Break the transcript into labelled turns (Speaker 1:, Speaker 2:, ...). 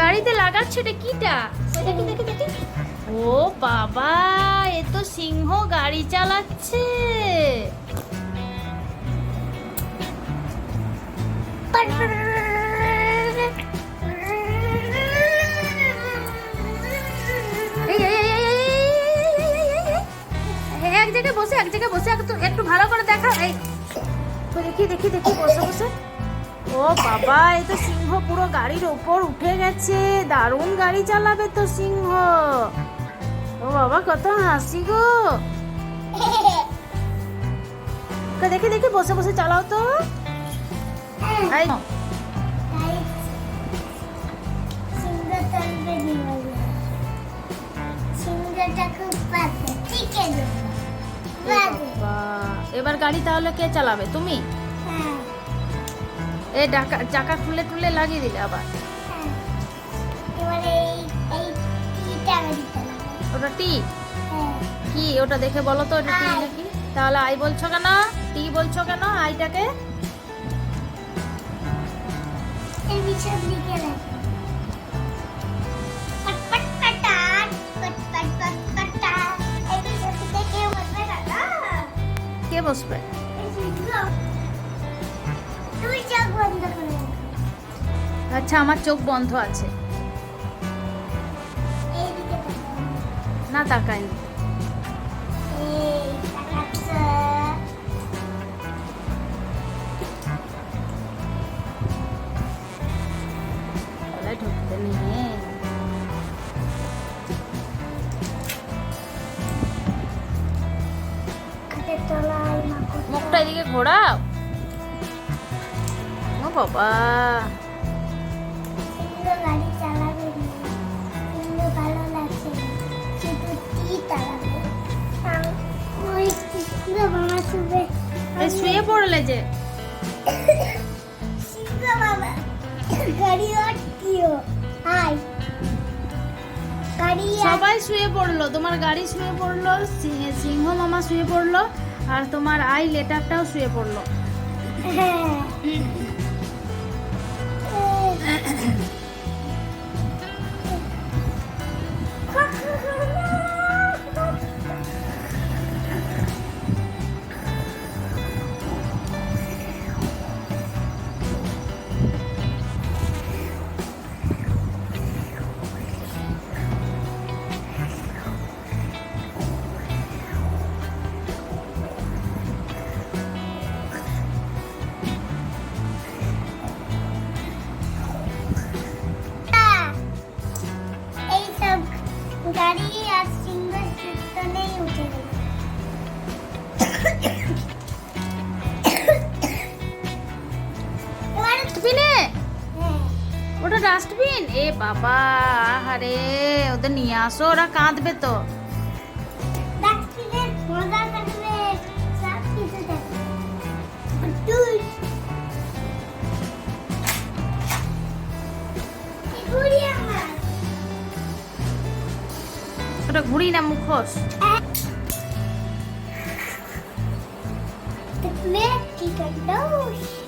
Speaker 1: গাড়িতে লাগাচ্ছে এটা কিটা? ও বাবা এ তো সিংহ গাড়ি চালাচ্ছে। এক জায়গায় বসে এক জায়গায় বসে একটু ভালো করে দেখা এই। দেখি দেখি দেখি বসে বসে। ও বাবা এ তো সিংহ পুরো গাড়ির ওপর উঠে গেছে। দারুণ গাড়ি চালাবে তো সিংহ। ও বাবা কত হাসি গো। দেখে দেখি বসে বসে চালাও তো। এবার গাড়ি তাহলে কে চালাবে? তুমি? এ ডাকা চাকা খুলে টুলে লাগিয়ে দিলে আবার
Speaker 2: হ্যাঁ
Speaker 1: ওটা টি
Speaker 2: হ্যাঁ
Speaker 1: কি ওটা দেখে বলো তো এটা টি নাকি তাহলে আই বলছো কেন টি বলছো কেন আইটাকে
Speaker 2: এর পিছন
Speaker 1: আচ্ছা আমার চোখ বন্ধ আছে। না
Speaker 2: তাকাই নিয়ে
Speaker 1: মুখটা এদিকে ঘোরাও। ও বাবা। এই শুয়ে পড়লে যে।
Speaker 2: আর-
Speaker 1: সবাই শুয়ে পড়ল তোমার গাড়ি শুয়ে পড়ল সিংহ মামা শুয়ে পড়ল আর তোমার আই লেটারটাও শুয়ে পড়ল।
Speaker 2: হ্যাঁ। উঠে গেল
Speaker 1: ওটা ডাস্টবিন এ বাবা আরে ওদের নিয়ে আসো ওরা কাঁদবে তো। ওটা ঘুড়ি না মুখোশ
Speaker 2: The magic of those.